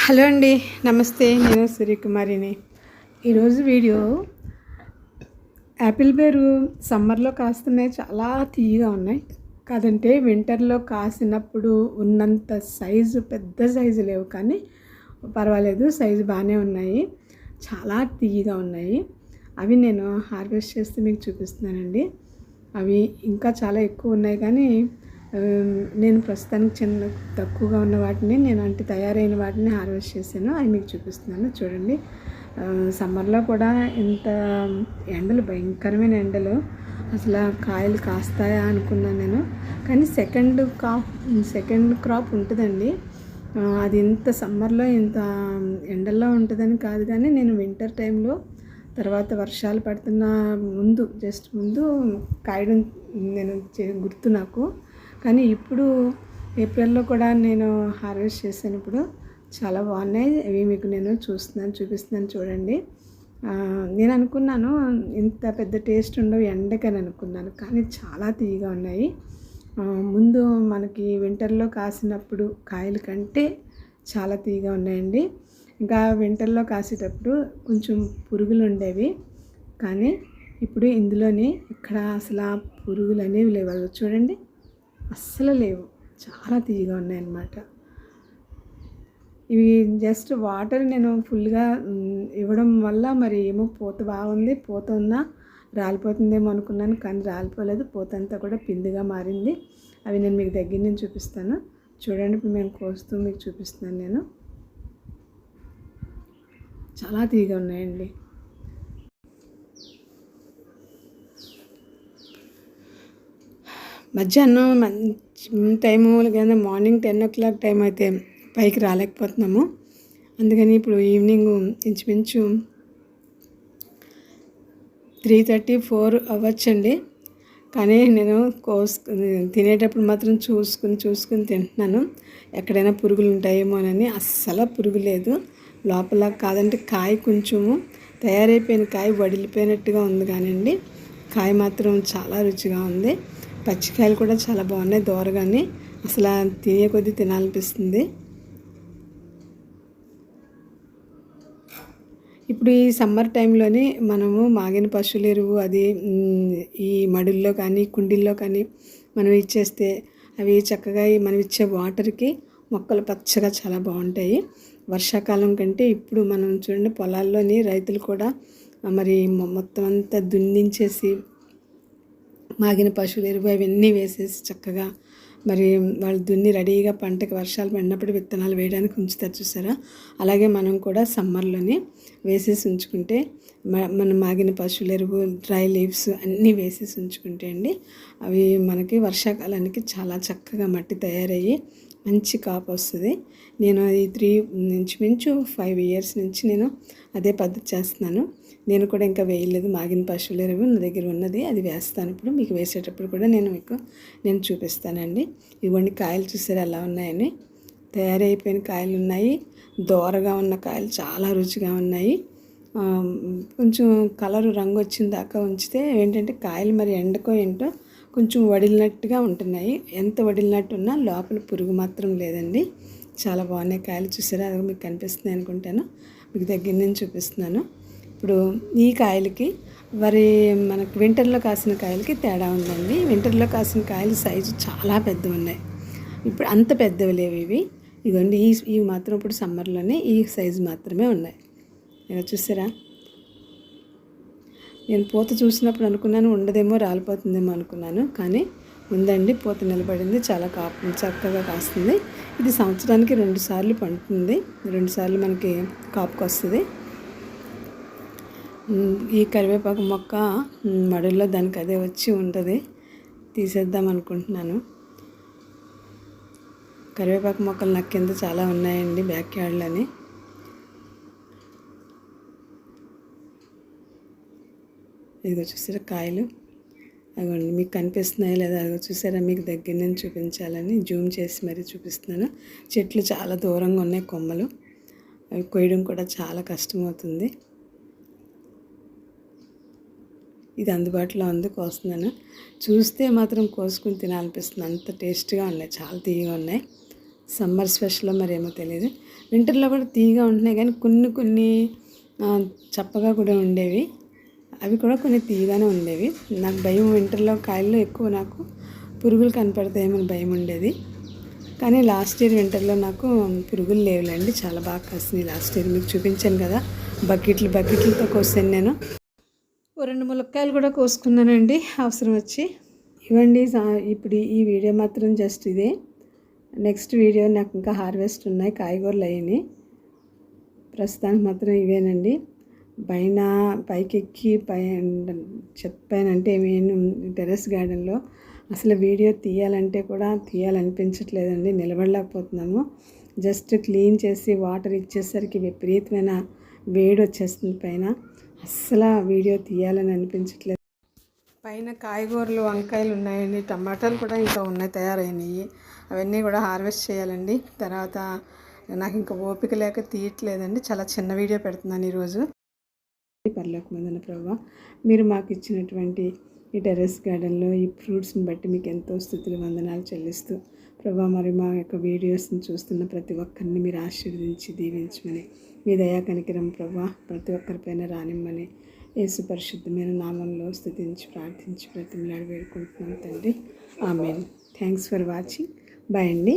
Hello అండి నమస్తే. నేను సూర్యకుమారిని. ఈరోజు వీడియో యాపిల్ బేరు సమ్మర్లో కాస్తున్నాయి. చాలా తీయగా ఉన్నాయి. కాదంటే వింటర్లో కాసినప్పుడు ఉన్నంత సైజు పెద్ద సైజు లేవు కానీ పర్వాలేదు సైజు బాగానే ఉన్నాయి. చాలా తీయగా ఉన్నాయి. అవి నేను హార్వెస్ట్ చేస్తే మీకు చూపిస్తున్నానండి. అవి ఇంకా చాలా ఎక్కువ ఉన్నాయి కానీ నేను ప్రస్తుతానికి చిన్న తక్కువగా ఉన్న వాటిని నేను అంటే తయారైన వాటిని హార్వెస్ట్ చేశాను. అవి మీకు చూపిస్తున్నాను చూడండి. సమ్మర్లో కూడా ఇంత ఎండలు భయంకరమైన ఎండలు. అసలు కాయలు కాస్తాయా అనుకున్నాను నేను. కానీ సెకండ్ క్రాప్ సెకండ్ క్రాప్ ఉంటుందండి. అది ఇంత సమ్మర్లో ఇంత ఎండల్లో ఉంటుందని కాదు కానీ నేను వింటర్ టైంలో తర్వాత వర్షాలు పడుతున్న ముందు జస్ట్ ముందు కాయడం నేను గుర్తు నాకు. కానీ ఇప్పుడు ఏప్రిల్లో కూడా నేను హార్వెస్ట్ చేశాను ఇప్పుడు చాలా బాగున్నాయి. అవి మీకు నేను చూస్తున్నాను చూపిస్తున్నాను చూడండి. నేను అనుకున్నాను ఇంత పెద్ద టేస్ట్ ఉండవు ఎండకని అనుకున్నాను కానీ చాలా తీయగా ఉన్నాయి. ముందు మనకి వింటర్లో కాసినప్పుడు కాయల కంటే చాలా తీయగా ఉన్నాయండి. ఇంకా వింటర్లో కాసేటప్పుడు కొంచెం పురుగులు ఉండేవి కానీ ఇప్పుడు ఇందులోని ఇక్కడ అసలు పురుగులు అనేవి లేవు. చూడండి. అస్సలు లేవు. చాలా తీయగా ఉన్నాయన్నమాట. ఇవి జస్ట్ వాటర్ నేను ఫుల్గా ఇవ్వడం వల్ల మరి ఏమో పూత బాగుంది పూత ఉన్నా రాలిపోతుందేమో అనుకున్నాను కానీ రాలిపోలేదు. పూత అంతా కూడా పిందిగా మారింది. అవి నేను మీకు దగ్గర నుంచి చూపిస్తాను. చూడండి ఇప్పుడు మేము కోస్తూ మీకు చూపిస్తున్నాను నేను. చాలా తీగా ఉన్నాయండి. మధ్యాహ్నం మంచి టైము లేదా morning ten o'clock time అయితే పైకి రాలేకపోతున్నాము. అందుకని ఇప్పుడు ఈవినింగ్ ఇంచుమించు త్రీ థర్టీ ఫోర్ అవ్వచ్చండి. కానీ నేను కోసుకుని తినేటప్పుడు మాత్రం చూసుకుని చూసుకుని తింటున్నాను. ఎక్కడైనా పురుగులు ఉంటాయేమోనని అస్సలు పురుగు లేదు లోపల కాదంటే కాయ కొంచెము తయారైపోయిన కాయ వడిలిపోయినట్టుగా ఉంది కానివ్వండి కాయ మాత్రం చాలా రుచిగా ఉంది. పచ్చికాయలు కూడా చాలా బాగున్నాయి దోరగానే. అసలు తినే కొద్దీ తినాలనిపిస్తుంది. ఇప్పుడు ఈ సమ్మర్ టైంలోని మనము మాగిన పశువుల ఎరువు అది ఈ మడుల్లో కానీ కుండీల్లో కానీ మనం ఇచ్చేస్తే అవి చక్కగా మనం ఇచ్చే వాటర్కి మొక్కలు పచ్చగా చాలా బాగుంటాయి. వర్షాకాలం కంటే ఇప్పుడు మనం చూడండి పొలాల్లోని రైతులు కూడా మరి మొత్తం అంతా దున్నించేసి మాగిన పశువుల ఎరువు అవన్నీ వేసేసి చక్కగా మరి వాళ్ళు దున్ని రెడీగా పంటకి వర్షాలు పడినప్పుడు విత్తనాలు వేయడానికి ఉంచుతారు చూసారా? అలాగే మనం కూడా సమ్మర్లోనే వేసేసి ఉంచుకుంటే మ- మనం మాగిన పశువుల ఎరువు డ్రై లీవ్స్ అన్నీ వేసేసి ఉంచుకుంటే అండి అవి మనకి వర్షాకాలానికి చాలా చక్కగా మట్టి తయారయ్యి మంచి కాపు వస్తుంది. నేను అది త్రీ ఇంచుమించు ఫైవ్ ఇయర్స్ నుంచి నేను అదే పద్ధతి చేస్తున్నాను. నేను కూడా ఇంకా వేయలేదు. మాగిన పశువులు ఎరువు నా దగ్గర ఉన్నది. అది వేస్తాను ఇప్పుడు. మీకు వేసేటప్పుడు కూడా నేను మీకు నేను చూపిస్తానండి. ఇవ్వండి కాయలు చూసారు? ఎలా ఉన్నాయని. తయారైపోయిన కాయలు ఉన్నాయి. దోరగా ఉన్న కాయలు చాలా రుచిగా ఉన్నాయి. కొంచెం కలరు రంగు వచ్చిన దాకా ఉంచితే ఏంటంటే కాయలు మరి ఎండకో ఏంటో కొంచెం వడిలినట్టుగా ఉంటున్నాయి. ఎంత వడిలినట్టు ఉన్నా లోపల పురుగు మాత్రం లేదండి. చాలా బాగున్నాయి కాయలు. చూసారా? అది మీకు కనిపిస్తున్నాయి అనుకుంటాను. మీకు దగ్గర నుంచి చూపిస్తున్నాను. ఇప్పుడు ఈ కాయలకి వరి మనకు వింటర్లో కాసిన కాయలకి తేడా ఉందండి. వింటర్లో కాసిన కాయలు సైజు చాలా పెద్దవి ఉన్నాయి. ఇప్పుడు అంత పెద్దవి లేవు ఇవి. ఇదిగోండి ఈ ఇవి మాత్రం ఇప్పుడు సమ్మర్లోనే ఈ సైజు మాత్రమే ఉన్నాయి. ఇలా చూసారా? నేను పూత చూసినప్పుడు అనుకున్నాను ఉండదేమో రాలిపోతుందేమో అనుకున్నాను. కానీ ఉందండి పూత నిలబడింది చాలా కాపు చక్కగా కాస్తుంది. ఇది సంవత్సరానికి రెండు సార్లు పండుతుంది. రెండు సార్లు మనకి కాపుకి వస్తుంది. ఈ కరివేపాకు మొక్క మడుల్లో దానికి అదే వచ్చి ఉంటుంది. తీసేద్దాం అనుకుంటున్నాను. కరివేపాకు మొక్కలు నాకు కింద చాలా ఉన్నాయండి బ్యాక్ యార్డ్లని. ఇదిగో చూసారా కాయలు? అగోండి మీకు కనిపిస్తున్నాయి లేదా? అదిగో చూసారా మీకు దగ్గర నుంచి చూపించాలని జూమ్ చేసి మరీ చూపిస్తున్నాను. చెట్లు చాలా దూరంగా ఉన్నాయి కొమ్మలు. అవి కొయ్యడం కూడా చాలా కష్టమవుతుంది ఇది అందుబాటులో ఉంది కోస్తున్నాను. చూస్తే మాత్రం కోసుకుని తినాలనిపిస్తుంది. అంత టేస్ట్గా ఉన్నాయి చాలా తీయగా ఉన్నాయి. సమ్మర్ స్పెషల్ మరేమో తెలియదు వింటర్లో కూడా తీగా ఉంటున్నాయి కానీ కొన్ని కొన్ని చప్పగా కూడా ఉండేవి. అవి కూడా కొన్ని తీయగానే ఉండేవి. నాకు భయం వింటర్లో కాయల్లో ఎక్కువ నాకు పురుగులు కనపడతాయేమని భయం ఉండేది. కానీ లాస్ట్ ఇయర్ వింటర్లో నాకు పురుగులు లేవులేండి చాలా బాగా కాసినాయి లాస్ట్ ఇయర్. మీకు చూపించాను కదా బకెట్లు బకెట్లతో కోసాను నేను. ఓ రెండు ములక్కాయలు కూడా కోసుకున్నానండి అవసరం వచ్చి. ఇవ్వండి ఇప్పుడు ఈ వీడియో మాత్రం జస్ట్ ఇదే. నెక్స్ట్ వీడియో నాకు ఇంకా హార్వెస్ట్ ఉన్నాయి కాయగూరలు అయ్యాయి ప్రస్తుతానికి మాత్రం ఇవేనండి. పైన పైకెక్కి పై చెత్త పైన అంటే నేను టెర్రస్ గార్డెన్లో అసలు వీడియో తీయాలంటే కూడా తీయాలనిపించట్లేదండి నిలబడలేకపోతున్నాము జస్ట్ క్లీన్ చేసి వాటర్ ఇచ్చేసరికి విపరీతమైన వేడి వచ్చేస్తుంది పైన. అస్సలు వీడియో తీయాలని అనిపించట్లేదు. పైన కాయగూరలు వంకాయలు ఉన్నాయండి టమాటాలు కూడా ఇంకా ఉన్నాయి తయారైనవి అవన్నీ కూడా హార్వెస్ట్ చేయాలండి. తర్వాత నాకు ఇంకా ఓపిక లేక తీయట్లేదండి. చాలా చిన్న వీడియో పెడుతున్నాను ఈరోజు. పర్లోకమందన ప్రభావ మీరు మాకు ఇచ్చినటువంటి ఈ టెర్రస్ గార్డెన్లో ఈ ఫ్రూట్స్ని బట్టి మీకు ఎంతో స్థుతులు వందనాలు చెల్లిస్తూ ప్రభా మరి మా యొక్క వీడియోస్ని చూస్తున్న ప్రతి ఒక్కరిని మీరు ఆశీర్వదించి దీవించమని మీ దయా కనికరం ప్రభా ప్రతి ఒక్కరిపైన రానిమ్మని యేసు పరిశుద్ధమైన నామంలో స్థుతించి ప్రార్థించి ప్రతిమలాడి వేడుకుంటున్నాం తండ్రి. Amen. Thanks for watching. Bye అండి.